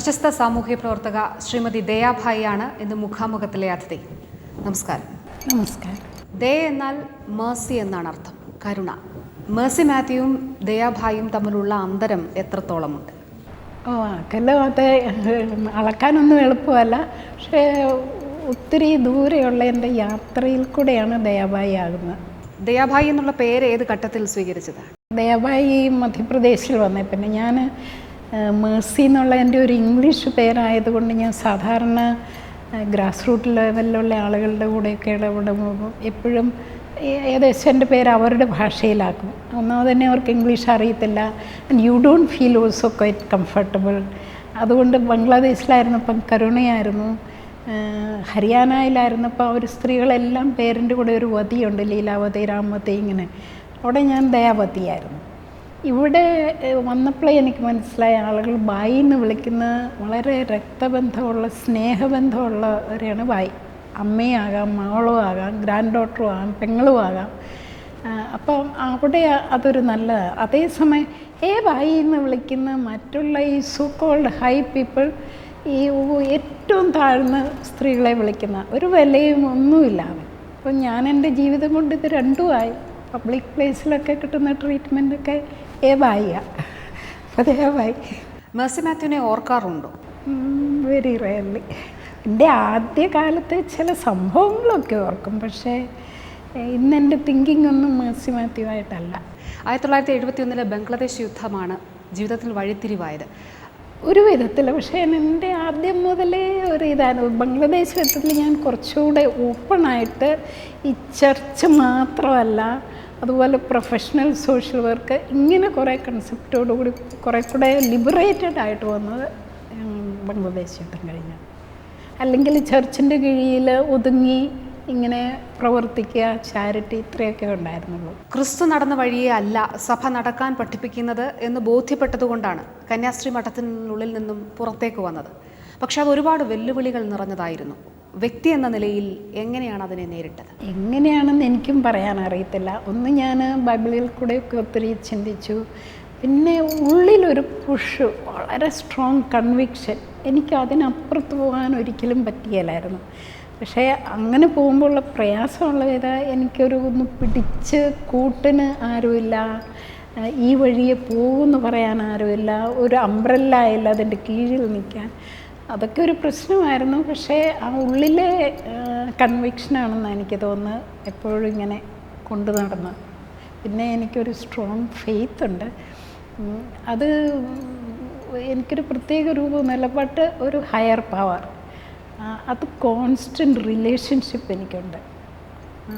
പ്രശസ്ത സാമൂഹ്യ പ്രവർത്തക ശ്രീമതി ദയാഭായിയാണ് ഇന്ന് മുഖാമുഖത്തിലെ അതിഥി. നമസ്കാരം. നമസ്കാരം. ദയ എന്നാൽ മേഴ്സി എന്നാണ് അർത്ഥം. കരുണ. മേഴ്സി മാത്യുവും ദയാഭായിയും തമ്മിലുള്ള അന്തരം എത്രത്തോളമുണ്ട്? ഓ അക്കല്ലോ അത് അളക്കാനൊന്നും എളുപ്പമല്ല. പക്ഷേ ഒത്തിരി ദൂരെയുള്ള എന്റെ യാത്രയിൽ കൂടെയാണ് ദയാഭായി ആകുന്നത്. ദയാഭായി എന്നുള്ള പേര് ഏത് ഘട്ടത്തിൽ സ്വീകരിച്ചതാണ് ദയാഭായി മധ്യപ്രദേശിൽ വന്നേ. പിന്നെ ഞാൻ മേഴ്സി എന്നുള്ള എന്റെ ഒരു ഇംഗ്ലീഷ് പേരായതുകൊണ്ട് ഞാൻ സാധാരണ ഗ്രാസ് റൂട്ട് ലെവലിലുള്ള ആളുകളുടെ കൂടെയൊക്കെ ഇടപെടുമ്പോൾ എപ്പോഴും ഏകദേശം എന്റെ പേര് അവരുടെ ഭാഷയിലാക്കും. ഒന്നാമത് തന്നെ അവർക്ക് ഇംഗ്ലീഷ് അറിയത്തില്ല. And you don't feel also quite comfortable അതുകൊണ്ട് ബംഗ്ലാദേശിലായിരുന്നപ്പം കരുണയായിരുന്നു. ഹരിയാനയിലായിരുന്നപ്പോൾ അവർ സ്ത്രീകളെല്ലാം പേരിന്റെ കൂടെ ഒരു വതിയുണ്ട് ലീലാവതി രാമവതി ഇങ്ങനെ. അവിടെ ഞാൻ ദയാവതിയായിരുന്നു. ഇവിടെ വന്നപ്പോഴേ എനിക്ക് മനസ്സിലായ. ആളുകൾ ബായി എന്ന് വിളിക്കുന്ന വളരെ രക്തബന്ധമുള്ള സ്നേഹബന്ധമുള്ളവരെയാണ് ബായി അമ്മയാകാം മകളും ആകാം ഗ്രാൻഡ് ഡോട്ടറും ആകാം പെങ്ങളും ആകാം. അപ്പം അവിടെ അതൊരു നല്ല അതേസമയം ഏ ബായി എന്ന് വിളിക്കുന്ന മറ്റുള്ള ഈ സൂക്കോൾഡ് ഹൈ പീപ്പിൾ ഈ ഏറ്റവും താഴ്ന്ന സ്ത്രീകളെ വിളിക്കുന്ന ഒരു വിലയും ഒന്നുമില്ല അവൻ. അപ്പം ഞാൻ എന്റെ ജീവിതം കൊണ്ട് ഇത് രണ്ടുമായി പബ്ലിക് പ്ലേസിലൊക്കെ കിട്ടുന്ന ട്രീറ്റ്മെന്റൊക്കെ ഏ ബായിയാണ് അതേ ബായി മേഴ്സി മാത്യുവിനെ ഓർക്കാറുണ്ടോ? വെരി റയർലി എന്റെ ആദ്യകാലത്തെ ചില സംഭവങ്ങളൊക്കെ ഓർക്കും പക്ഷേ ഏഹ്, ഇന്ന് എന്റെ തിങ്കിങ് ഒന്നും മേഴ്സി മാത്യു ആയിട്ടല്ല ആയിരത്തി തൊള്ളായിരത്തി എഴുപത്തി ഒന്നിലെ ബംഗ്ലാദേശ് യുദ്ധമാണ് ജീവിതത്തിൽ വഴിത്തിരിവായത്. ഒരു വിധത്തിൽ പക്ഷേ എന്റെ ആദ്യം മുതലേ ഒരു ഇതാണ്. ബംഗ്ലാദേശ് യുദ്ധത്തിൽ ഞാൻ കുറച്ചുകൂടെ ഓപ്പണായിട്ട് ഈ ചർച്ച് മാത്രമല്ല അതുപോലെ പ്രൊഫഷണൽ സോഷ്യൽ വർക്ക് ഇങ്ങനെ കുറേ കൺസെപ്റ്റോടുകൂടി കുറേ കൂടെ ലിബറേറ്റഡ് ആയിട്ട് വന്നത് ബംഗ്ലാദേശ് യുദ്ധം കഴിഞ്ഞു. അല്ലെങ്കിൽ ചർച്ചിന്റെ കീഴിൽ ഒതുങ്ങി ഇങ്ങനെ പ്രവർത്തിക്കുക ചാരിറ്റി ഇത്രയൊക്കെ ഉണ്ടായിരുന്നുള്ളൂ. ക്രിസ്തു നടന്ന വഴിയെ അല്ല സഭ നടക്കാൻ പഠിപ്പിക്കുന്നത് എന്ന് ബോധ്യപ്പെട്ടതുകൊണ്ടാണ് കന്യാസ്ത്രീ മഠത്തിനുള്ളിൽ നിന്നും പുറത്തേക്ക് വന്നത്. പക്ഷെ അത് ഒരുപാട് വെല്ലുവിളികൾ നിറഞ്ഞതായിരുന്നു. വ്യക്തി എന്ന നിലയിൽ എങ്ങനെയാണ് അതിനെ നേരിട്ടത്? എങ്ങനെയാണെന്ന് എനിക്കും പറയാൻ അറിയത്തില്ല. ഒന്ന് ഞാൻ ബൈബിളിൽ കൂടെയൊക്കെ ഒത്തിരി ചിന്തിച്ചു. പിന്നെ ഉള്ളിലൊരു പുഷ് വളരെ സ്ട്രോങ് കൺവിക്ഷൻ എനിക്ക് അതിനപ്പുറത്ത് പോകാൻ ഒരിക്കലും പറ്റിയല്ലായിരുന്നു. പക്ഷേ അങ്ങനെ പോകുമ്പോഴുള്ള പ്രയാസമുള്ള വിധ എനിക്കൊരു ഒന്ന് പിടിച്ച് കൂട്ടിന് ആരുമില്ല. ഈ വഴിയെ പോകുമെന്ന് പറയാൻ ആരുമില്ല. ഒരു അംബ്രല്ല ഇല്ല അതിന്റെ കീഴിൽ നിൽക്കാൻ. അതൊക്കെ ഒരു പ്രശ്നമായിരുന്നു. പക്ഷേ ആ ഉള്ളിലെ കൺവിക്ഷനാണെന്ന് എനിക്ക് തോന്നുന്നത്. എപ്പോഴും ഇങ്ങനെ കൊണ്ടു നടന്ന്. പിന്നെ എനിക്കൊരു സ്ട്രോങ് ഫെയ്ത്ത് ഉണ്ട്. അത് എനിക്കൊരു പ്രത്യേക രൂപമൊന്നുമല്ല ബട്ട് ഒരു ഹയർ പവർ അത് കോൺസ്റ്റന്റ് റിലേഷൻഷിപ്പ് എനിക്കുണ്ട്.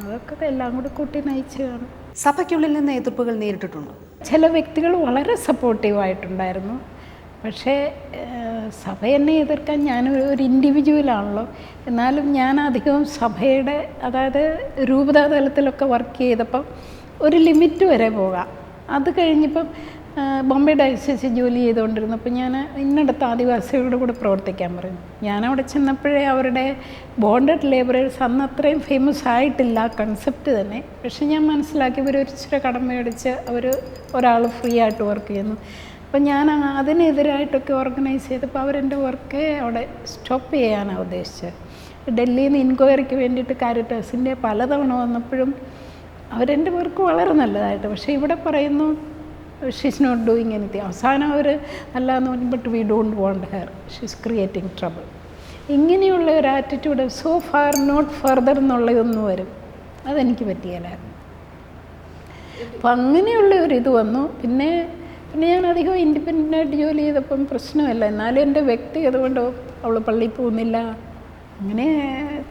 അതൊക്കെ എല്ലാം കൂടി കൂട്ടി നയിച്ചതാണ് സഭയ്ക്കുള്ളിൽ നിന്ന് എതിർപ്പുകൾ നേരിട്ടിട്ടുണ്ടോ? ചില വ്യക്തികൾ വളരെ സപ്പോർട്ടീവായിട്ടുണ്ടായിരുന്നു പക്ഷേ സഭ എന്നെ എതിർക്കാൻ ഞാൻ ഒരു- ഇൻഡിവിജ്വലാണല്ലോ എന്നാലും ഞാൻ അധികവും സഭയുടെ അതായത് രൂപതാ തലത്തിലൊക്കെ വർക്ക് ചെയ്തപ്പം ഒരു ലിമിറ്റ് വരെ പോകാം. അത് കഴിഞ്ഞപ്പം ബോംബെ ഡയസിസ് ജോലി ചെയ്തുകൊണ്ടിരുന്നപ്പോൾ ഞാൻ ഇന്നടത്ത് ആദിവാസികളുടെ കൂടെ പ്രവർത്തിക്കാൻ പറഞ്ഞു. ഞാനവിടെ ചെന്നപ്പോഴേ അവരുടെ ബോണ്ടഡ് ലേബറേഴ്സ് അന്ന് അത്രയും ഫേമസ് ആയിട്ടില്ല കൺസെപ്റ്റ് തന്നെ. പക്ഷെ ഞാൻ മനസ്സിലാക്കി ഇവർ ഒരു ഇച്ചിരി കടം മേടിച്ച് അവർ ഒരാൾ ഫ്രീ ആയിട്ട് വർക്ക് ചെയ്യുന്നു. അപ്പം ഞാൻ അതിനെതിരായിട്ടൊക്കെ ഓർഗനൈസ് ചെയ്തപ്പോൾ അവരെന്റെ വർക്ക് അവിടെ സ്റ്റോപ്പ് ചെയ്യാനാണ് ഉദ്ദേശിച്ചത് ഡൽഹിയിൽ നിന്ന് ഇൻക്വയറിക്ക് വേണ്ടിയിട്ട് കാരിറ്റാസിന്റെ പലതവണ വന്നപ്പോഴും അവരെന്റെ വർക്ക് വളരെ നല്ലതായിട്ട് പക്ഷേ ഇവിടെ പറയുന്നു ഷീസ് നോട്ട് ഡൂയിങ് എനിത്തിങ് അവസാനം അവർ നല്ലതെന്ന് പറഞ്ഞു but we don't want her she's creating trouble ഇങ്ങനെയുള്ള ഒരു attitude so far not further എന്നുള്ളതൊന്നും വരും. അതെനിക്ക് പറ്റിയല്ലായിരുന്നു അപ്പം അങ്ങനെയുള്ള ഒരു ഇത് വന്നു. പിന്നെ പിന്നെ ഞാൻ അധികം ഇൻഡിപെൻഡന്റ് ആയിട്ട് ജോലി ചെയ്തപ്പം പ്രശ്നമല്ല. എന്നാലും എന്റെ വ്യക്തിഗത കൊണ്ട് അവൾ പള്ളിയിൽ പോകുന്നില്ല. അങ്ങനെ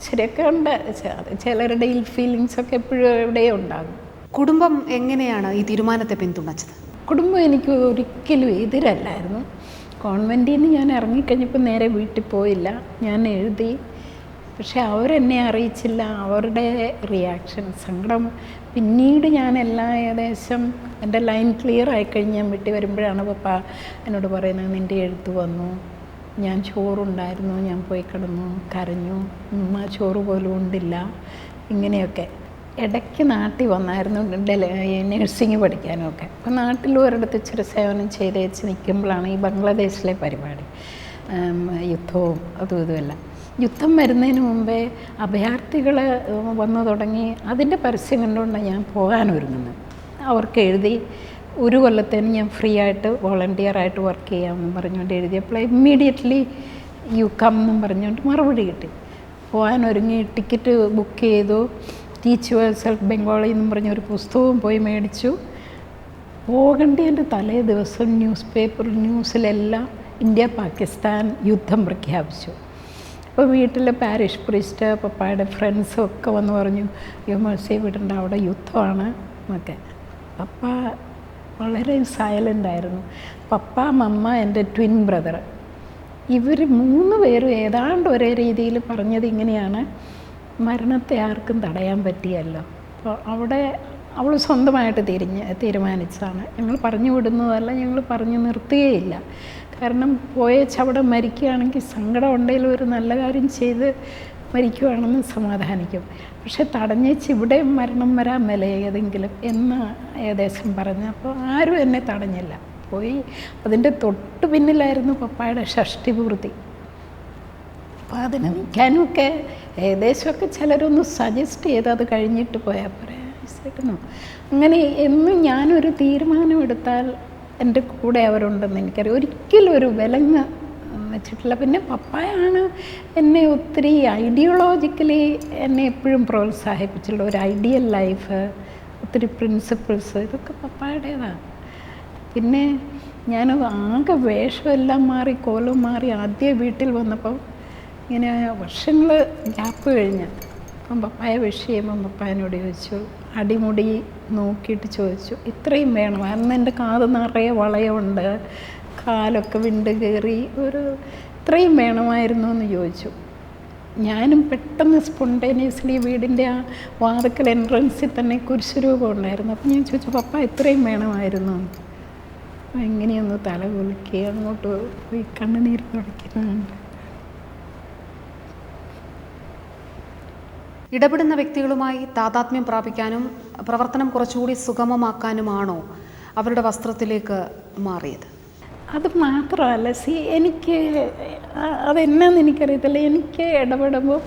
ശരിയൊക്കെ ഉണ്ട്. ചിലരുടെ ഇൽ ഫീലിങ്സ് ഒക്കെ എപ്പോഴും എവിടെയും ഉണ്ടാകും. കുടുംബം എങ്ങനെയാണ് ഈ തീരുമാനത്തെ പിന്തുണച്ചത്? കുടുംബം എനിക്ക് ഒരിക്കലും എതിരല്ലായിരുന്നു. കോൺവെന്റിൽ നിന്ന് ഞാൻ ഇറങ്ങിക്കഴിഞ്ഞപ്പോൾ നേരെ വീട്ടിൽ പോയില്ല. ഞാൻ എഴുതി. പക്ഷെ അവരെന്നെ അറിയിച്ചില്ല. അവരുടെ റിയാക്ഷൻ സങ്കടം പിന്നീട് ഞാൻ എല്ലാം ഏകദേശം എന്റെ ലൈൻ ക്ലിയർ ആയിക്കഴിഞ്ഞ് ഞാൻ വീട്ടിൽ വരുമ്പോഴാണ് പപ്പ എന്നോട് പറയുന്നത് നിന്റെ എഴുത്ത് വന്നു. ഞാൻ ചോറുണ്ടായിരുന്നു. ഞാൻ പോയി കിടന്നു. കരഞ്ഞു. ഉമ്മ ചോറ് പോലും ഉണ്ടില്ല. ഇങ്ങനെയൊക്കെ. ഇടയ്ക്ക് നാട്ടിൽ വന്നായിരുന്നു ഡെലി നഴ്സിംഗ് പഠിക്കാനുമൊക്കെ അപ്പോൾ നാട്ടിൽ ഒരിടത്ത് ഇച്ചിരി സേവനം ചെയ്ത് വെച്ച് നിൽക്കുമ്പോഴാണ് ഈ ബംഗ്ലാദേശിലെ പരിപാടി. യുദ്ധവും അതും ഇതുമല്ല. യുദ്ധം വരുന്നതിന് മുമ്പേ അഭയാർത്ഥികൾ വന്നു തുടങ്ങി. അതിന്റെ പരസ്യം കണ്ടുകൊണ്ടാണ് ഞാൻ പോകാനൊരുങ്ങുന്നത് അവർക്ക് എഴുതി ഒരു കൊല്ലത്തേന് ഞാൻ ഫ്രീ ആയിട്ട് വോളണ്ടിയറായിട്ട് വർക്ക് ചെയ്യാമെന്ന് പറഞ്ഞുകൊണ്ട് എഴുതിയപ്പോൾ ഇമ്മീഡിയറ്റ്ലി യു കം എന്നും പറഞ്ഞുകൊണ്ട് മറുപടി കിട്ടി. പോകാൻ ഒരുങ്ങി ടിക്കറ്റ് ബുക്ക് ചെയ്തു. ടീച്ച് സെൽഫ് ബംഗാളി എന്നും പറഞ്ഞൊരു പുസ്തകവും പോയി മേടിച്ചു. പോകേണ്ടതിന്റെ തലേ ദിവസം ന്യൂസ് പേപ്പർ ന്യൂസിലെല്ലാം ഇന്ത്യ പാകിസ്ഥാൻ യുദ്ധം പ്രഖ്യാപിച്ചു. അപ്പോൾ വീട്ടിലെ പാരിഷ് പ്രിസ്റ്റ് പപ്പായുടെ ഫ്രണ്ട്സും ഒക്കെ വന്ന് പറഞ്ഞു യു മേഴ്സി വിടണ്ട അവിടെ യുദ്ധമാണ് എന്നൊക്കെ. പപ്പ വളരെ സൈലന്റ് ആയിരുന്നു. പപ്പ മമ്മ എന്റെ ട്വിൻ ബ്രദർ ഇവർ മൂന്ന് പേരും ഏതാണ്ട് ഒരേ രീതിയിൽ പറഞ്ഞത് ഇങ്ങനെയാണ്. മരണത്തെ ആർക്കും തടയാൻ പറ്റിയല്ലോ. അപ്പോൾ അവിടെ അവൾ സ്വന്തമായിട്ട് തിരിഞ്ഞ് തീരുമാനിച്ചതാണ്. ഞങ്ങൾ പറഞ്ഞു വിടുന്നതല്ല ഞങ്ങൾ പറഞ്ഞു നിർത്തുകയില്ല. കാരണം പോയ ചവിടെ മരിക്കുകയാണെങ്കിൽ സങ്കടം ഉണ്ടെങ്കിലും ഒരു നല്ല കാര്യം ചെയ്ത് മരിക്കുവാണെന്ന് സമാധാനിക്കും. പക്ഷെ തടഞ്ഞേച്ച് ഇവിടെ മരണം വരാൻ മേലെ ഏതെങ്കിലും എന്ന് ഏകദേശം പറഞ്ഞു. അപ്പോൾ ആരും എന്നെ തടഞ്ഞില്ല. പോയി അതിന്റെ തൊട്ട് പിന്നിലായിരുന്നു പപ്പായുടെ ഷഷ്ടി പൂർത്തി അപ്പോൾ അതിന് നിൽക്കാനുമൊക്കെ ഏകദേശമൊക്കെ ചിലരൊന്ന് സജസ്റ്റ് ചെയ്ത് അത് കഴിഞ്ഞിട്ട് പോയാൽ പറയാം അങ്ങനെ എന്നും ഞാനൊരു തീരുമാനമെടുത്താൽ എന്റെ കൂടെ അവരുണ്ടെന്ന് എനിക്കറിയാം. ഒരിക്കലും ഒരു വിലങ്ങ് വെച്ചിട്ടില്ല. പിന്നെ പപ്പായാണ് എന്നെ ഒത്തിരി ഐഡിയോളജിക്കലി എന്നെ എപ്പോഴും പ്രോത്സാഹിപ്പിച്ചിട്ടുള്ള ഒരു ഐഡിയൽ ലൈഫ് ഒത്തിരി പ്രിൻസിപ്പിൾസ് ഇതൊക്കെ പപ്പായുടേതാണ്. പിന്നെ ഞാൻ ആകെ വേഷമെല്ലാം മാറി കോലം മാറി ആദ്യ വീട്ടിൽ വന്നപ്പോൾ ഇങ്ങനെ വർഷങ്ങൾ ഗ്യാപ്പ് കഴിഞ്ഞ്. അപ്പം പപ്പായ വിഷ് ചെയ്യുമ്പം പപ്പായനോട് ചോദിച്ചു അടിമുടി നോക്കിയിട്ട് ചോദിച്ചു ഇത്രയും വേണം? അന്ന് എന്റെ കാത് നിറയെ വളയമുണ്ട് കാലൊക്കെ വിണ്ട് കയറി ഒരു ഇത്രയും വേണമായിരുന്നു എന്ന് ചോദിച്ചു. ഞാനും പെട്ടെന്ന് സ്പോണ്ടേനിയസ്ലി വീടിന്റെ ആ വാതക്കൽ എൻട്രൻസിൽ തന്നെ കുരിശുരൂപം ഉണ്ടായിരുന്നു. അപ്പം ഞാൻ ചോദിച്ചു പപ്പ ഇത്രയും വേണമായിരുന്നു. എങ്ങനെയൊന്ന് തല കുലുക്കി അങ്ങോട്ട് പോയി കണ്ണുനീർ തുടയ്ക്കുന്നുണ്ട്. ഇടപെടുന്ന വ്യക്തികളുമായി താതാത്മ്യം പ്രാപിക്കാനും പ്രവർത്തനം കുറച്ചുകൂടി സുഗമമാക്കാനുമാണോ അവരുടെ വസ്ത്രത്തിലേക്ക് മാറിയത്? അത് മാത്രമല്ല സി എനിക്ക് അതെന്നാന്ന് എനിക്കറിയത്തില്ല. എനിക്ക് ഇടപെടുമ്പോൾ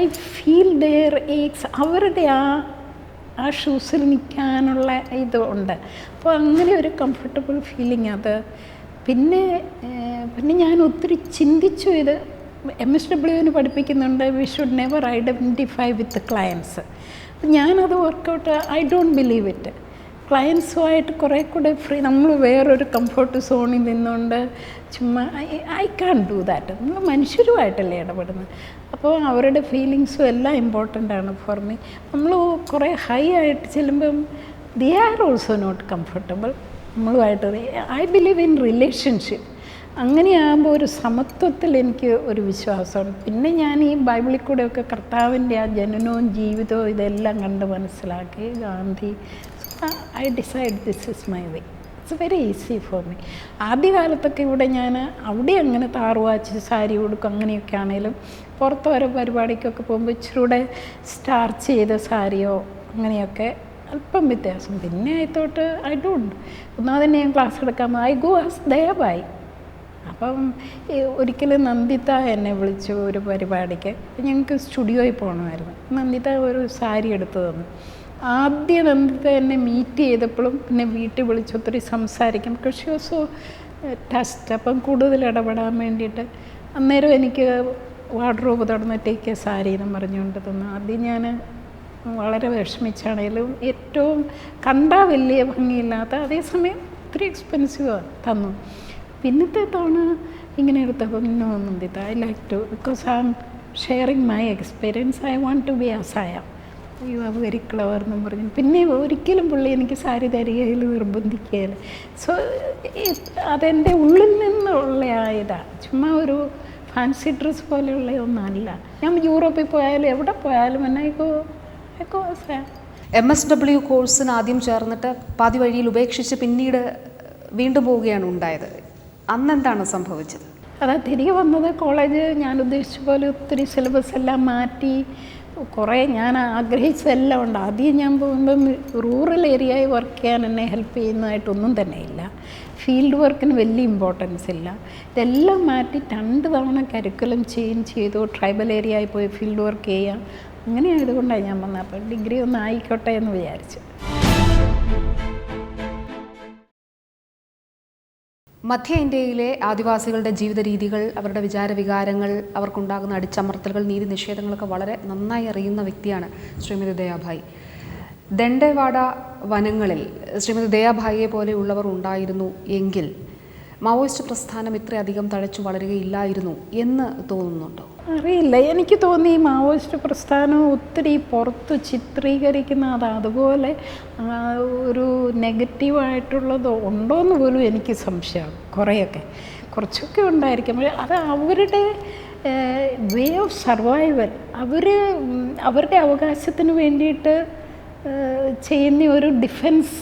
ഐ ഫീൽ ഡെയർ ഏക്സ്. അവരുടെ ആ ആ ഷൂസിൽ നിൽക്കാനുള്ള ഇത് ഉണ്ട്. അപ്പോൾ അങ്ങനെ ഒരു കംഫർട്ടബിൾ ഫീലിംഗ് അത്. പിന്നെ പിന്നെ ഞാൻ ഒത്തിരി ചിന്തിച്ചു ഇത് എം എസ് ഡബ്ല്യുവിന് പഠിപ്പിക്കുന്നുണ്ട് we should never identify with clients ഞാനത് workout I don't believe it ക്ലയൻസുമായിട്ട് കുറേ കൂടെ ഫ്രീ നമ്മൾ വേറൊരു കംഫർട്ട് സോണിൽ നിന്നുകൊണ്ട് ചുമ്മാ ഐ കാൺ ഡു ദാറ്റ് നമ്മൾ മനുഷ്യരുമായിട്ടല്ലേ ഇടപെടുന്നത്. അപ്പോൾ അവരുടെ ഫീലിങ്സും എല്ലാം ഇമ്പോർട്ടന്റ് ആണ് ഫോർ മീ നമ്മൾ കുറേ ഹൈ ആയിട്ട് ചെല്ലുമ്പം they are also not comfortable നമ്മളുമായിട്ട് ഐ ബിലീവ് ഇൻ റിലേഷൻഷിപ്പ് അങ്ങനെയാകുമ്പോൾ ഒരു സമത്വത്തിൽ എനിക്ക് ഒരു വിശ്വാസമാണ്. പിന്നെ ഞാൻ ഈ ബൈബിളിൽ കൂടെയൊക്കെ കർത്താവിന്റെ ആ ജനനവും ജീവിതവും ഇതെല്ലാം കണ്ട് മനസ്സിലാക്കി Gandhi I decide this is my way it's very easy for me ആദ്യകാലത്തൊക്കെ ഇവിടെ ഞാൻ അവിടെ അങ്ങനെ താറുവാച്ച് സാരി കൊടുക്കും അങ്ങനെയൊക്കെ ആണെങ്കിലും പുറത്ത് ഓരോ പരിപാടിക്കൊക്കെ പോകുമ്പോൾ ഇച്ചിരി കൂടെ സ്റ്റാർച്ച് ചെയ്ത സാരിയോ അങ്ങനെയൊക്കെ അല്പം വ്യത്യാസം. പിന്നെ ആയിത്തോട്ട് ഐ ഡോണ്ട് ഒന്നാമത് തന്നെ ഞാൻ ക്ലാസ് എടുക്കാൻ ഐ ഗോ ആസ് ദയവായി അപ്പം ഒരിക്കലും നന്ദിത എന്നെ വിളിച്ചു ഒരു പരിപാടിക്ക് ഞങ്ങൾക്ക് സ്റ്റുഡിയോയിൽ പോകണമായിരുന്നു. നന്ദിത ഒരു സാരി എടുത്തു തന്നു. ആദ്യം നന്ദിത എന്നെ മീറ്റ് ചെയ്തപ്പോഴും പിന്നെ വീട്ടിൽ വിളിച്ച് ഒത്തിരി സംസാരിക്കും. പക്ഷേ ഓസോ ടസ്റ്റ് അപ്പം കൂടുതൽ ഇടപെടാൻ വേണ്ടിയിട്ട് അന്നേരം എനിക്ക് വാർഡ്രോബ് തുടർന്ന് ടേക്ക് എ സാരി എന്ന് പറഞ്ഞുകൊണ്ട് തന്നു. ആദ്യം ഞാൻ വളരെ വിഷമിച്ചാണേലും ഏറ്റവും കണ്ടാൽ വലിയ ഭംഗിയില്ലാത്ത അതേസമയം ഒത്തിരി എക്സ്പെൻസീവ് തന്നു. പിന്നത്തെ തവണ ഇങ്ങനെ എടുത്തപ്പോൾ no Nandita I like to because I am sharing my experience I want to be അസായ you are very clever എന്നും പറഞ്ഞു. പിന്നെ ഒരിക്കലും പുള്ളി എനിക്ക് സാരി തരികയിൽ നിർബന്ധിക്കുകയില്ല. സോ അതെന്റെ ഉള്ളിൽ നിന്നുള്ള ആയതാണ് ചുമ്മാ ഒരു ഫാൻസി ഡ്രസ്സ് പോലെയുള്ള ഒന്നല്ല. ഞാൻ യൂറോപ്പിൽ പോയാലും എവിടെ പോയാലും എന്നെ അസായ എം എസ് ഡബ്ല്യു കോഴ്സിന് ആദ്യം ചേർന്നിട്ട് പാതി വഴിയിൽ ഉപേക്ഷിച്ച് പിന്നീട് വീണ്ടും പോവുകയാണ് ഉണ്ടായത്. അന്നെന്താണ് സംഭവിച്ചത്? അതാ തിരികെ വന്നത് കോളേജ് ഞാൻ ഉദ്ദേശിച്ച പോലെ ഒത്തിരി സിലബസ് എല്ലാം മാറ്റി കുറേ ഞാൻ ആഗ്രഹിച്ചതെല്ലാം ഉണ്ട്. ആദ്യം ഞാൻ പോകുമ്പം റൂറൽ ഏരിയയിൽ വർക്ക് ചെയ്യാൻ എന്നെ ഹെൽപ്പ് ചെയ്യുന്നതായിട്ടൊന്നും തന്നെ ഇല്ല. ഫീൽഡ് വർക്കിന് വലിയ ഇമ്പോർട്ടൻസ് ഇല്ല. ഇതെല്ലാം മാറ്റി രണ്ട് തവണ കരിക്കുലം ചേഞ്ച് ചെയ്തു. ട്രൈബൽ ഏരിയയിൽ പോയി ഫീൽഡ് വർക്ക് ചെയ്യാം. അങ്ങനെ ആയതുകൊണ്ടാണ് ഞാൻ വന്നത്. അപ്പോൾ ഡിഗ്രി ഒന്ന് ആയിക്കോട്ടെ എന്ന് വിചാരിച്ചു. മധ്യ ഇന്ത്യയിലെ ആദിവാസികളുടെ ജീവിത രീതികൾ അവരുടെ വിചാര വികാരങ്ങൾ അവർക്കുണ്ടാകുന്ന അടിച്ചമർത്തലുകൾ നീതി നിഷേധങ്ങളൊക്കെ വളരെ നന്നായി അറിയുന്ന വ്യക്തിയാണ് ശ്രീമതി ദയാഭായി ദണ്ഡേവാഡ വനങ്ങളിൽ ശ്രീമതി ദയാഭായിയെ പോലെയുള്ളവർ ഉണ്ടായിരുന്നു എങ്കിൽ മാവോയിസ്റ്റ് പ്രസ്ഥാനം ഇത്രയധികം തഴച്ചു വളരുകയില്ലായിരുന്നു എന്ന് തോന്നുന്നുണ്ടോ? അറിയില്ല. എനിക്ക് തോന്നി മാവോയിസ്റ്റ് പ്രസ്ഥാനം ഒത്തിരി പുറത്ത് ചിത്രീകരിക്കുന്ന അത് അതുപോലെ ഒരു നെഗറ്റീവായിട്ടുള്ളത് ഉണ്ടോയെന്ന് പോലും എനിക്ക് സംശയമാണ് കുറേയൊക്കെ. കുറച്ചൊക്കെ ഉണ്ടായിരിക്കും. പക്ഷേ അത് അവരുടെ വേ ഓഫ് സർവൈവൽ. അവർ അവരുടെ അവകാശത്തിന് വേണ്ടിയിട്ട് ചെയ്യുന്ന ഒരു ഡിഫൻസ്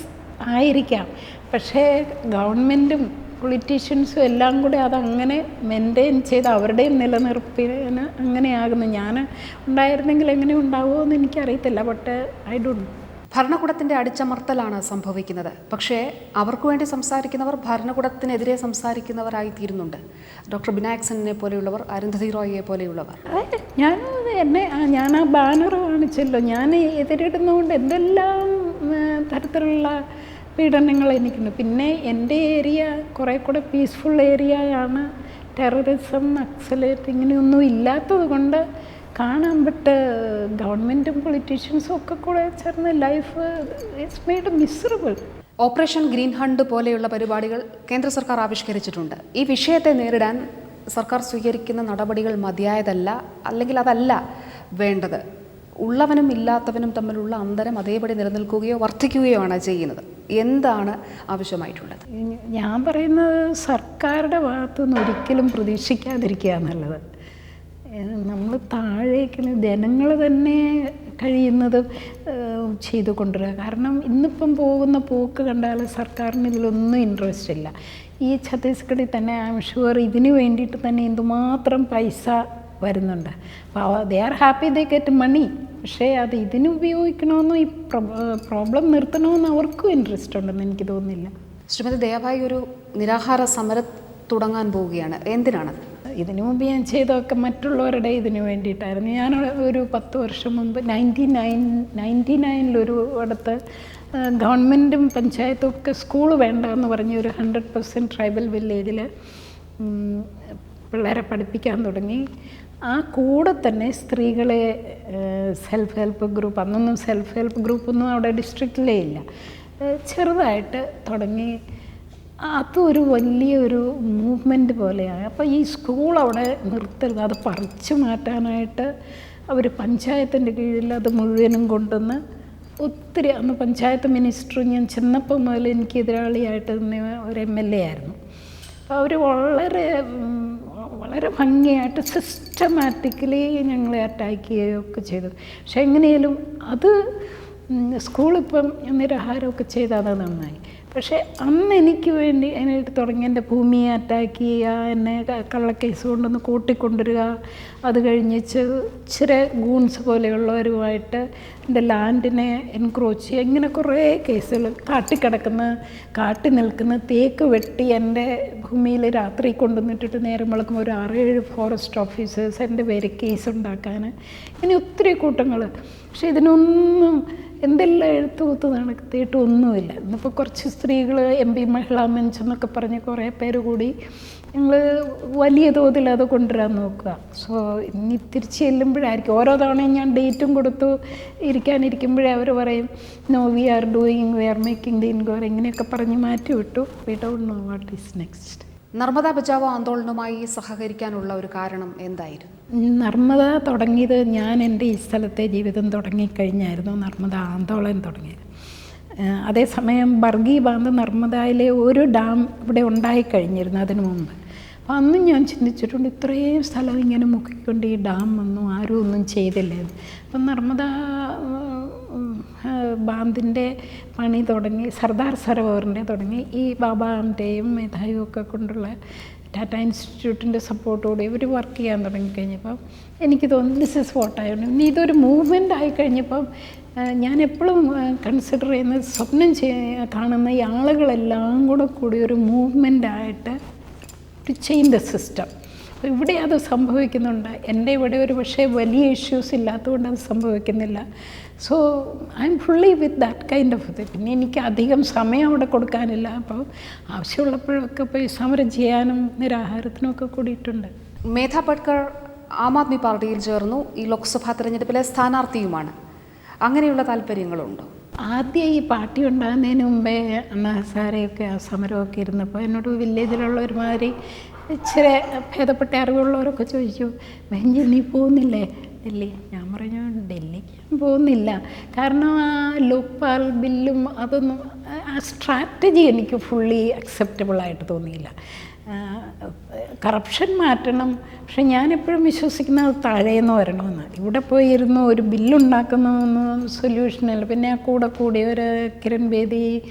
ആയിരിക്കാം. പക്ഷേ ഗവൺമെന്റും പൊളിറ്റീഷ്യൻസും എല്ലാം കൂടെ അതങ്ങനെ മെയിന്റെയിൻ ചെയ്ത് അവരുടെയും നിലനിർപ്പിന് അങ്ങനെയാകുന്നു. ഞാൻ ഉണ്ടായിരുന്നെങ്കിൽ എങ്ങനെ ഉണ്ടാവുമോ എന്ന് എനിക്കറിയത്തില്ല ബട്ട് ഐ ഡു ഭരണകൂടത്തിന്റെ അടിച്ചമർത്തലാണ് സംഭവിക്കുന്നത്. പക്ഷേ അവർക്ക് വേണ്ടി സംസാരിക്കുന്നവർ ഭരണകൂടത്തിനെതിരെ സംസാരിക്കുന്നവരായി തീരുന്നുണ്ട് ഡോക്ടർ ബിനാക്സനെ പോലെയുള്ളവർ അരുന്ധതി റോയിയെ പോലെയുള്ളവർ. ഞാൻ എന്നെ ഞാൻ ആ ബാനർ കാണിച്ചല്ലോ. ഞാൻ എതിരിടുന്നതുകൊണ്ട് എന്തെല്ലാം തരത്തിലുള്ള പീഡനങ്ങൾ എനിക്കുണ്ട് പിന്നെ എന്റെ ഏരിയ കുറേ കൂടെ പീസ്ഫുൾ ഏരിയ ആണ്. ടെററിസം നക്സലേറ്റ് ഇങ്ങനെയൊന്നും ഇല്ലാത്തത് കൊണ്ട് കാണാൻ പറ്റ ഗവൺമെന്റും പൊളിറ്റീഷ്യൻസും ഒക്കെ കൂടെ ചേർന്ന് life it's made miserable operation green hunt പോലെയുള്ള പരിപാടികൾ കേന്ദ്ര സർക്കാർ ആവിഷ്കരിച്ചിട്ടുണ്ട്. ഈ വിഷയത്തെ നേരിടാൻ സർക്കാർ സ്വീകരിക്കുന്ന നടപടികൾ മതിയായതല്ല അല്ലെങ്കിൽ അതല്ല വേണ്ടത്. ഉള്ളവനും ഇല്ലാത്തവനും തമ്മിലുള്ള അന്തരം അതേപടി നിലനിൽക്കുകയോ വർദ്ധിക്കുകയോ ആണ് ചെയ്യുന്നത്. എന്താണ് ആവശ്യമായിട്ടുള്ളത്? ഞാൻ പറയുന്നത് സർക്കാരുടെ ഭാഗത്തുനിന്ന് ഒരിക്കലും പ്രതീക്ഷിക്കാതിരിക്കുക എന്നുള്ളത് നമ്മൾ താഴേക്ക് ജനങ്ങൾ തന്നെ കഴിയുന്നത് ചെയ്തു കൊണ്ടുവരിക. കാരണം ഇന്നിപ്പം പോകുന്ന പോക്ക് കണ്ടാൽ സർക്കാരിന് ഇതിലൊന്നും ഇൻട്രസ്റ്റ് ഇല്ല. ഈ ഛത്തീസ്ഗഡിൽ തന്നെ ഐ ഷുവർ ഇതിന് വേണ്ടിയിട്ട് തന്നെ എന്തുമാത്രം പൈസ വരുന്നുണ്ട്. അപ്പോൾ they are happy they get money പക്ഷേ അത് ഇതിന് ഉപയോഗിക്കണമെന്നോ ഈ പ്രോബ്ലം നിർത്തണമെന്ന് അവർക്കും ഇൻട്രസ്റ്റ് ഉണ്ടെന്ന് എനിക്ക് തോന്നുന്നില്ല. ശ്രീമതി ദയാഭായി ഒരു നിരാഹാര സമരം തുടങ്ങാൻ പോവുകയാണ്. എന്തിനാണത്? ഇതിനു മുമ്പ് ഞാൻ ചെയ്തതൊക്കെ മറ്റുള്ളവരുടെ ഇതിനു വേണ്ടിയിട്ടായിരുന്നു. ഞാൻ ഒരു പത്ത് വർഷം മുമ്പ് നയന്റി നയൻ നയന്റി നയനിലൊരു അടുത്ത് ഗവൺമെന്റും പഞ്ചായത്തും ഒക്കെ സ്കൂൾ വേണ്ട എന്ന് പറഞ്ഞ് ഒരു ഹൺഡ്രഡ് പെർസെന്റ് ട്രൈബൽ വില്ലേജിൽ പിള്ളേരെ പഠിപ്പിക്കാൻ തുടങ്ങി. ആ കൂടെ തന്നെ സ്ത്രീകളെ സെൽഫ് ഹെൽപ്പ് ഗ്രൂപ്പ് അന്നൊന്നും സെൽഫ് ഹെൽപ്പ് ഗ്രൂപ്പൊന്നും അവിടെ ഡിസ്ട്രിക്റ്റിലേ ഇല്ല. ചെറുതായിട്ട് തുടങ്ങി. അതൊരു വലിയൊരു മൂവ്മെന്റ് പോലെയാണ്. അപ്പോൾ ഈ സ്കൂൾ അവിടെ നിർത്തരുത്. അത് പറിച്ചു മാറ്റാനായിട്ട് അവർ പഞ്ചായത്തിന്റെ കീഴിൽ അത് മുഴുവനും കൊണ്ടുവന്ന് ഒത്തിരി അന്ന് പഞ്ചായത്ത് മിനിസ്റ്റർ ഞാൻ ചെന്നപ്പോൾ മുതൽ എനിക്ക് എതിരാളിയായിട്ട് ഒരു എം എൽ എ ആയിരുന്നു. അപ്പോൾ അവർ വളരെ വളരെ ഭംഗിയായിട്ട് സിസ്റ്റമാറ്റിക്കലി ഞങ്ങളെ അറ്റാക്ക് ചെയ്യുകയൊക്കെ ചെയ്തു. പക്ഷെ എങ്ങനെയാലും അത് സ്കൂളിപ്പം നിരാഹാരമൊക്കെ ചെയ്താൽ അത് നന്നായി. പക്ഷേ അന്ന് എനിക്ക് വേണ്ടി അതിനായിട്ട് തുടങ്ങി. എന്റെ ഭൂമിയെ അറ്റാക്ക് ചെയ്യുക എന്നെ കള്ളക്കേസ് കൊണ്ടൊന്ന് കൂട്ടിക്കൊണ്ടുവരിക. അത് കഴിഞ്ഞിച്ച് ഇച്ചിരി ഗൂൺസ് പോലെയുള്ളവരുമായിട്ട് എന്റെ ലാൻഡിനെ എൻക്രോച്ച് ചെയ്യുക. ഇങ്ങനെ കുറേ കേസുകൾ കാട്ടിക്കിടക്കുന്ന കാട്ടി നിൽക്കുന്ന. തേക്ക് വെട്ടി എന്റെ ഭൂമിയിൽ രാത്രി കൊണ്ടുവന്നിട്ടിട്ട് നേരം വിളക്കുമ്പോൾ ഒരു ആറേഴ് ഫോറസ്റ്റ് ഓഫീസേഴ്സ് എന്റെ പേര് കേസ് ഉണ്ടാക്കാൻ. ഇനി ഒത്തിരി കൂട്ടങ്ങൾ. പക്ഷേ ഇതിനൊന്നും എന്തെല്ലാം എഴുത്തുകൂത്ത് നടത്തിയിട്ട് ഒന്നുമില്ല. ഇന്നിപ്പോൾ കുറച്ച് സ്ത്രീകൾ എം പി മഹിളാ മഞ്ച് എന്നൊക്കെ പറഞ്ഞ് കുറേ പേര് കൂടി ഞങ്ങൾ വലിയ തോതിൽ അത് കൊണ്ടുവരാൻ നോക്കുക. സോ ഇനി തിരിച്ച് ചെല്ലുമ്പോഴായിരിക്കും. ഓരോ തവണയും ഞാൻ ഡേറ്റും കൊടുത്തു ഇരിക്കാനിരിക്കുമ്പോഴേ അവർ പറയും no we are doing we are making the inquiry ഇങ്ങനെയൊക്കെ പറഞ്ഞ് മാറ്റി വിട്ടു. We don't know what is next Narmada Bachao ആന്തോളനുമായി സഹകരിക്കാനുള്ള ഒരു കാരണം എന്തായിരുന്നു? നർമ്മദ തുടങ്ങിയത് ഞാൻ എന്റെ ഈ സ്ഥലത്തെ ജീവിതം തുടങ്ങിക്കഴിഞ്ഞായിരുന്നു നർമ്മദ ആന്തോളൻ തുടങ്ങിയത്. അതേസമയം ബർഗി ബാന്ത് നർമ്മദയിലെ ഒരു ഡാം ഇവിടെ ഉണ്ടായിക്കഴിഞ്ഞിരുന്നു അതിനു മുമ്പ്. അപ്പോൾ അന്നും ഞാൻ ചിന്തിച്ചിട്ടുണ്ട് ഇത്രയും സ്ഥലം ഇങ്ങനെ മുക്കിക്കൊണ്ട് ഈ ഡാം വന്നു ആരും ഒന്നും ചെയ്തില്ലേ അപ്പം നർമ്മദ ബാന്തിന്റെ പണി തുടങ്ങി സർദാർ സരോവറിന്റെ തുടങ്ങി ഈ ബാബാന്റെയും മേധാവിയും ഒക്കെ കൊണ്ടുള്ള ടാറ്റ ഇൻസ്റ്റിറ്റ്യൂട്ടിന്റെ സപ്പോർട്ടോടെ ഇവർ വർക്ക് ചെയ്യാൻ തുടങ്ങിക്കഴിഞ്ഞപ്പം എനിക്ക് തോന്നി ദിസ് ഇസ് വോട്ട് ആയിരുന്നു ഇനി ഇതൊരു മൂവ്മെന്റ് ആയി കഴിഞ്ഞപ്പം ഞാൻ എപ്പോഴും കൺസിഡർ ചെയ്യുന്ന സ്വപ്നം ചെയ്യ കാണുന്ന ഈ ആളുകളെല്ലാം കൂടെ കൂടി ഒരു മൂവ്മെന്റ് ആയിട്ട് ടു ചേഞ്ച് ദ സിസ്റ്റം അപ്പോൾ ഇവിടെ അത് സംഭവിക്കുന്നുണ്ട്. എന്റെ ഇവിടെ ഒരു പക്ഷേ വലിയ ഇഷ്യൂസ് ഇല്ലാത്തതുകൊണ്ട് അത് സംഭവിക്കുന്നില്ല. So I am fully with that kind of ഇത്. പിന്നെ എനിക്ക് അധികം സമയം അവിടെ കൊടുക്കാനില്ല. അപ്പോൾ ആവശ്യമുള്ളപ്പോഴൊക്കെ പോയി സമരം ചെയ്യാനും നിരാഹാരത്തിനും ഒക്കെ കൂടിയിട്ടുണ്ട്. മേധ പട്കർ ആം ആദ്മി പാർട്ടിയിൽ ചേർന്നു. ഈ ലോക്സഭാ തെരഞ്ഞെടുപ്പിലെ സ്ഥാനാർത്ഥിയുമാണ്. അങ്ങനെയുള്ള താല്പര്യങ്ങളുണ്ടോ? ആദ്യം ഈ പാർട്ടി ഉണ്ടാകുന്നതിന് മുമ്പേ അന്നാ ഹസാരെയൊക്കെ ആ സമരമൊക്കെ ഇരുന്നപ്പോൾ എന്നോട് വില്ലേജിലുള്ള ഒരുമാതിരി ഇച്ചിരി ഭേദപ്പെട്ട അറിവുള്ളവരൊക്കെ ചോദിച്ചു ബെഞ്ചി നീ പോകുന്നില്ലേ? ഡൽഹി ഞാൻ പറഞ്ഞു ഡൽഹിക്ക് പോകുന്നില്ല. കാരണം ആ ലോക്പാൽ ബില്ലും അതൊന്നും ആ സ്ട്രാറ്റജി എനിക്ക് ഫുള്ളി അക്സെപ്റ്റബിളായിട്ട് തോന്നിയില്ല. കറപ്ഷൻ മാറ്റണം. പക്ഷെ ഞാനെപ്പോഴും വിശ്വസിക്കുന്നത് താഴേന്ന് വരണമെന്ന്. ഇവിടെ പോയി ഇരുന്ന് ഒരു ബില്ലുണ്ടാക്കുന്നതൊന്നും സൊല്യൂഷനല്ല പിന്നെ ആ കൂടെ കൂടി ഒരു കിരൺ ബേദി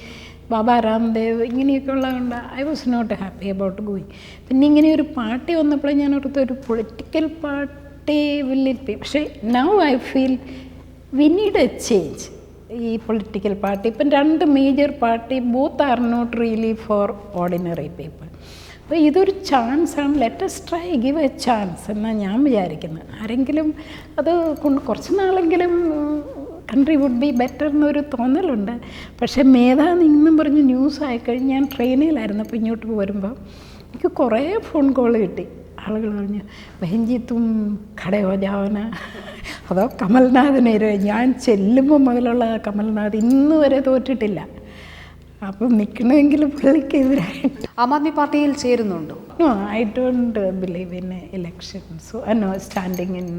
ബാബ രാംദേവ് ഇങ്ങനെയൊക്കെ ഉള്ളതുകൊണ്ട് I was not happy about going പിന്നെ ഇങ്ങനെ ഒരു പാർട്ടി വന്നപ്പോൾ ഞാൻ ഓർത്ത് ഒരു പൊളിറ്റിക്കൽ പാർട്ടി വിൽ ഇറ്റ് പക്ഷേ now I feel we need a change ഈ പൊളിറ്റിക്കൽ പാർട്ടി ഇപ്പം രണ്ട് major party both are not really for ordinary people അപ്പോൾ ഇതൊരു ചാൻസ് ആണ്. Let's try give a chance എന്നാണ് ഞാൻ വിചാരിക്കുന്നത്. ആരെങ്കിലും അത് കൊണ്ട് കുറച്ച് നാളെങ്കിലും കൺട്രി വുഡ് ബി ബെറ്റർ എന്നൊരു തോന്നലുണ്ട്. പക്ഷേ മേധാന്ന് ഇന്നും പറഞ്ഞ് ന്യൂസ് ആയിക്കഴിഞ്ഞ് ഞാൻ ട്രെയിനിലായിരുന്നു അപ്പോൾ ഇങ്ങോട്ട് വരുമ്പോൾ എനിക്ക് കുറേ ഫോൺ കോൾ കിട്ടി. ആളുകൾ പറഞ്ഞു ബഹൻജി തും ഖടയോ ജാവന അതോ കമൽനാഥിനെ ഞാൻ ചെല്ലുമ്പോൾ മുതലുള്ള കമൽനാഥ് ഇന്ന് വരെ തോറ്റിട്ടില്ല. അപ്പം നിൽക്കണമെങ്കിൽ പുള്ളിക്കെതിരായിട്ട് ആം ആദ്മി പാർട്ടിയിൽ ചേരുന്നുണ്ടോ? No I don't believe in elections no standing in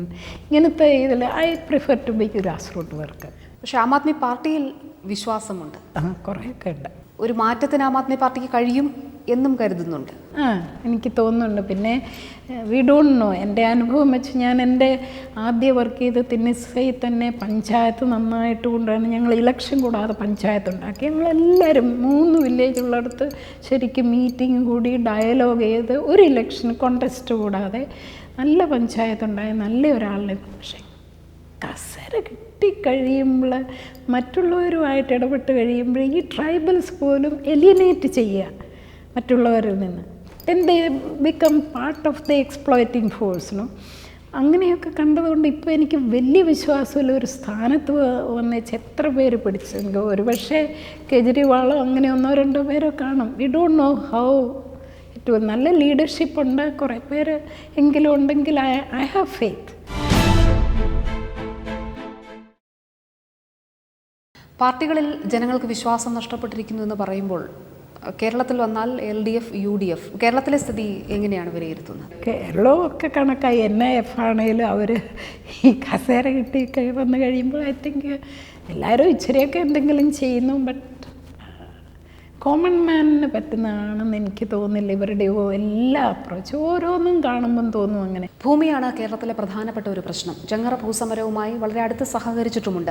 ഇങ്ങനത്തെ ഇതിൽ I prefer to be grass root work പക്ഷേ ആം ആദ്മി പാർട്ടിയിൽ വിശ്വാസമുണ്ട്. കുറേയൊക്കെ ഉണ്ട്. ഒരു മാറ്റത്തിന് ആം ആദ്മി പാർട്ടിക്ക് കഴിയും എന്നും കരുതുന്നുണ്ട്. ആ എനിക്ക് തോന്നുന്നുണ്ട്. പിന്നെ വി ഡോണ്ട് നോ എന്റെ അനുഭവം വെച്ച് ഞാൻ എന്റെ ആദ്യ വർക്ക് ചെയ്ത് തിന്നിസയിൽ തന്നെ പഞ്ചായത്ത് നന്നായിട്ട് കൊണ്ടാണ് ഞങ്ങൾ ഇലക്ഷൻ കൂടാതെ പഞ്ചായത്ത് ഉണ്ടാക്കി. ഞങ്ങളെല്ലാവരും മൂന്ന് വില്ലേജ് ഉള്ളിടത്ത് ശരിക്കും മീറ്റിംഗ് കൂടി ഡയലോഗ് ചെയ്ത് ഒരു ഇലക്ഷൻ കോൺടെസ്റ്റ് കൂടാതെ നല്ല പഞ്ചായത്ത് ഉണ്ടായ നല്ല ഒരാളിനെ പക്ഷേ കസര കിട്ടിക്കഴിയുമ്പോൾ മറ്റുള്ളവരുമായിട്ട് ഇടപെട്ട് കഴിയുമ്പോൾ ഈ ട്രൈബൽസ് പോലും എലിയനേറ്റ് ചെയ്യുക മറ്റുള്ളവരിൽ നിന്ന്. എന്ത് become part of the exploiting ഫോഴ്സിനും അങ്ങനെയൊക്കെ കണ്ടതുകൊണ്ട് ഇപ്പോൾ എനിക്ക് വലിയ വിശ്വാസമില്ല ഒരു സ്ഥാനത്ത് വന്നേച്ച് എത്ര പേര് പിടിച്ചെങ്കിൽ ഒരു പക്ഷേ കെജ്രിവാളോ അങ്ങനെ ഒന്നോ രണ്ടോ പേരോ കാണും. We don't know how it നല്ല ലീഡർഷിപ്പ് ഉണ്ട്. കുറേ പേര് എങ്കിലും ഉണ്ടെങ്കിൽ ഐ ഐ ഹാവ് ഫെയ്ത്ത് പാർട്ടികളിൽ ജനങ്ങൾക്ക് വിശ്വാസം നഷ്ടപ്പെട്ടിരിക്കുന്നു എന്ന് പറയുമ്പോൾ കേരളത്തിൽ വന്നാൽ L D F U D F കേരളത്തിലെ സ്ഥിതി എങ്ങനെയാണ് വിലയിരുത്തുന്നത്? കേരളമൊക്കെ കണക്കായി എൻ ഐ എഫ് ആണെങ്കിലും അവർ ഈ കസേര കിട്ടി വന്നു കഴിയുമ്പോൾ ഐ തിങ്ക് എല്ലാവരും ഇച്ചിരിയൊക്കെ എന്തെങ്കിലും ചെയ്യുന്നു ബട്ട് കോമൺ മാനിന് പറ്റുന്നതാണെന്ന് എനിക്ക് തോന്നുന്നില്ല. ഇവരുടെ എല്ലാ അപ്രോച്ച് ഓരോന്നും കാണുമ്പം തോന്നും അങ്ങനെ. ഭൂമിയാണ് കേരളത്തിലെ പ്രധാനപ്പെട്ട ഒരു പ്രശ്നം. ചെങ്ങറ ഭൂസമരവുമായി വളരെ അടുത്ത് സഹകരിച്ചിട്ടുമുണ്ട്.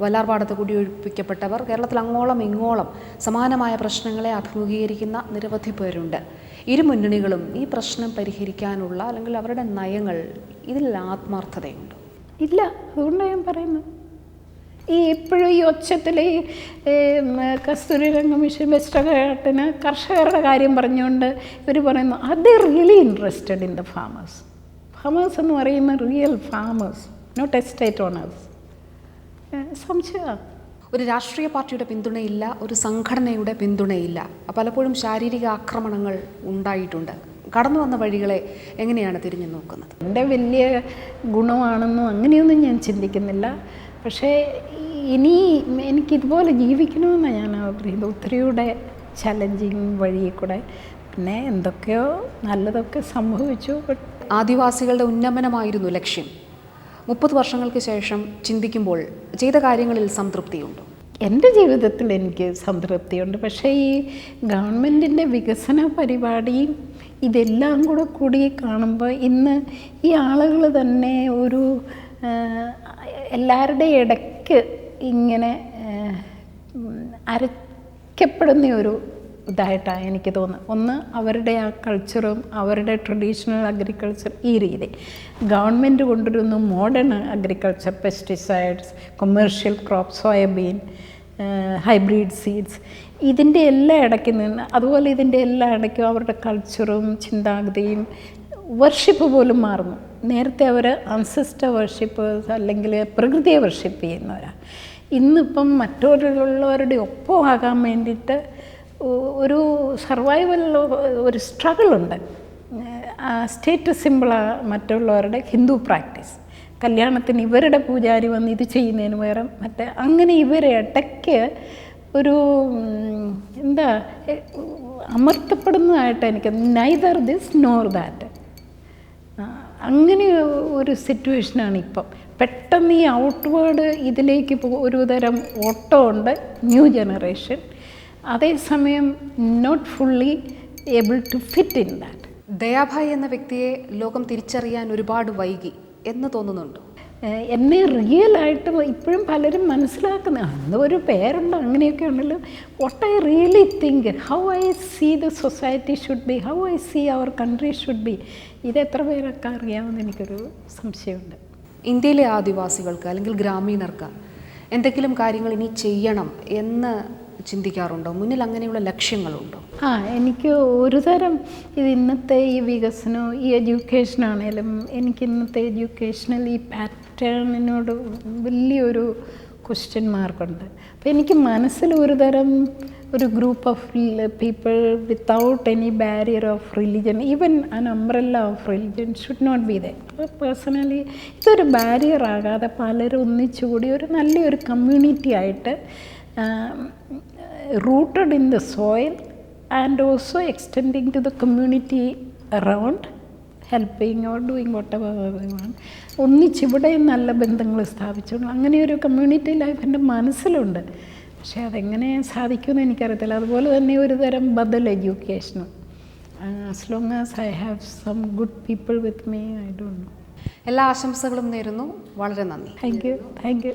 വല്ലാർപാടത്ത് കുടിയൊഴിപ്പിക്കപ്പെട്ടവർ കേരളത്തിൽ അങ്ങോളം ഇങ്ങോളം സമാനമായ പ്രശ്നങ്ങളെ അഭിമുഖീകരിക്കുന്ന നിരവധി പേരുണ്ട്. ഇരു മുന്നണികളും ഈ പ്രശ്നം പരിഹരിക്കാനുള്ള അല്ലെങ്കിൽ അവരുടെ നയങ്ങൾ ഇതിൽ ആത്മാർത്ഥതയുണ്ട്. ഇല്ല അതുകൊണ്ടാണ് ഞാൻ പറയുന്നത്. ഈ ഇപ്പോഴും ഈ ഒച്ചത്തിൽ ഈ കസ്തൂരി രംഗമിഷൻ വെസ്റ്റർഘാട്ടിന് കർഷകരുടെ കാര്യം പറഞ്ഞുകൊണ്ട് ഇവർ പറയുന്നു അത് really interested in the farmers farmers എന്ന് പറയുന്ന real farmers not estate owners സംശയ? ഒരു രാഷ്ട്രീയ പാർട്ടിയുടെ പിന്തുണയില്ല ഒരു സംഘടനയുടെ പിന്തുണയില്ല. പലപ്പോഴും ശാരീരിക ആക്രമണങ്ങൾ ഉണ്ടായിട്ടുണ്ട്. കടന്നു വന്ന വഴികളെ എങ്ങനെയാണ് തിരിഞ്ഞു നോക്കുന്നത്? എന്റെ വലിയ ഗുണമാണെന്നും അങ്ങനെയൊന്നും ഞാൻ ചിന്തിക്കുന്നില്ല. പക്ഷേ ഇനി എനിക്കിതുപോലെ ജീവിക്കണമെന്നാണ് ഞാൻ ആഗ്രഹിക്കുന്നത്. ഒത്തിരിയൂടെ ചലഞ്ചിങ് വഴി കൂടെ പിന്നെ എന്തൊക്കെയോ നല്ലതൊക്കെ സംഭവിച്ചു ബട്ട് ആദിവാസികളുടെ ഉന്നമനമായിരുന്നു ലക്ഷ്യം. മുപ്പത് വർഷങ്ങൾക്ക് ശേഷം ചിന്തിക്കുമ്പോൾ ചെയ്ത കാര്യങ്ങളിൽ സംതൃപ്തിയുണ്ട്? എന്റെ ജീവിതത്തിൽ എനിക്ക് സംതൃപ്തിയുണ്ട്. പക്ഷേ ഈ ഗവൺമെന്റിന്റെ വികസന പരിപാടിയും ഇതെല്ലാം കൂടെ കൂടി കാണുമ്പോൾ ഇന്ന് ഈ ആളുകൾ തന്നെ ഒരു ആ, എല്ലാവരുടെയും ഇടയ്ക്ക് ഇങ്ങനെ അരയ്ക്കപ്പെടുന്ന ഒരു ഇതായിട്ടാണ് എനിക്ക് തോന്നുന്നത് ഒന്ന് അവരുടെ ആ കൾച്ചറും അവരുടെ ട്രഡീഷണൽ അഗ്രികൾച്ചർ ഈ രീതി. ഗവൺമെന്റ് കൊണ്ടുവരുന്നു modern agriculture pesticides commercial crop soybean hybrid seeds ഇതിന്റെ എല്ലാ ഇടയ്ക്ക് നിന്ന് അതുപോലെ ഇതിന്റെ എല്ലാ ഇടയ്ക്കും അവരുടെ കൾച്ചറും ചിന്താഗതിയും വർഷിപ്പ് പോലും മാറുന്നു. നേരത്തെ അവർ അൻസിസ്റ്റർ വർഷിപ്പേഴ്സ് അല്ലെങ്കിൽ പ്രകൃതിയെ വർഷിപ്പ് ചെയ്യുന്നവരാണ് ഇന്നിപ്പം മറ്റുള്ളവരുടെ ഒപ്പം ആകാൻ വേണ്ടിയിട്ട് ഒരു സർവൈവൽ ഒരു സ്ട്രഗിളുണ്ട് സ്റ്റേറ്റസ് സിമ്പിളാണ് മറ്റുള്ളവരുടെ ഹിന്ദു പ്രാക്ടീസ് കല്യാണത്തിന് ഇവരുടെ പൂജാരി വന്ന് ഇത് ചെയ്യുന്നതിന് വേറെ മറ്റേ അങ്ങനെ ഇവരെ ഇടയ്ക്ക് ഒരു എന്താ അമർത്തപ്പെടുന്നതായിട്ട് എനിക്ക് നൈദർ ദിസ് നോർ ദാറ്റ് അങ്ങനെ ഒരു സിറ്റുവേഷനാണ് ഇപ്പം. പെട്ടെന്ന് ഈ ഔട്ട്വേർഡ് ഇതിലേക്ക് ഒരു തരം ഓട്ടോ ഉണ്ട് ന്യൂ ജനറേഷൻ. അതേസമയം not fully able to fit in that Dayabhai എന്ന വ്യക്തിയെ ലോകം തിരിച്ചറിയാൻ ഒരുപാട് വൈകി എന്ന് തോന്നുന്നുണ്ടോ? എന്നെ റിയലായിട്ട് ഇപ്പോഴും പലരും മനസ്സിലാക്കുന്ന അന്ന് ഒരു പേരുണ്ട്? അങ്ങനെയൊക്കെ ഉണ്ടല്ലോ. What I really think how I see the society should be how I see our country should be ഇത് എത്ര പേരൊക്കെ അറിയാമെന്ന് എനിക്കൊരു സംശയമുണ്ട്. ഇന്ത്യയിലെ ആദിവാസികൾക്ക് അല്ലെങ്കിൽ ഗ്രാമീണർക്ക് എന്തെങ്കിലും കാര്യങ്ങൾ ഇനി ചെയ്യണം എന്ന് ചിന്തിക്കാറുണ്ടോ? മുന്നിൽ അങ്ങനെയുള്ള ലക്ഷ്യങ്ങളുണ്ടോ? ആ എനിക്ക് ഒരു തരം ഇത് ഇന്നത്തെ ഈ വികസനവും ഈ എഡ്യൂക്കേഷനാണേലും എനിക്ക് ഇന്നത്തെ എഡ്യൂക്കേഷനിൽ ഈ പാറ്റേണിനോട് വലിയൊരു ക്വസ്റ്റ്യൻ മാർക്കുണ്ട് അപ്പോൾ എനിക്ക് മനസ്സിൽ ഒരു തരം ഒരു group of people without any barrier of religion even an umbrella of religion should not be they personally ഇതൊരു ബാരിയർ ആകാതെ പലരും ഒന്നിച്ചുകൂടി ഒരു നല്ലൊരു കമ്മ്യൂണിറ്റി ആയിട്ട് rooted in the soil and also extending to the community around helping or doing vote ഒന്നിച്ചിവിടെ നല്ല ബന്ധങ്ങൾ സ്ഥാപിച്ചുകൊണ്ട് അങ്ങനെ ഒരു കമ്മ്യൂണിറ്റി ലൈഫ് എന്റെ മനസ്സിലുണ്ട്. പക്ഷേ അതെങ്ങനെ സാധിക്കുമെന്ന് എനിക്കറിയത്തില്ല. അതുപോലെ തന്നെ ഒരു തരം ബദൽ എഡ്യൂക്കേഷനും as long as I have some good people with me I don't know എല്ലാ ആശംസകളും നേരുന്നു. വളരെ നന്ദി. Thank you thank you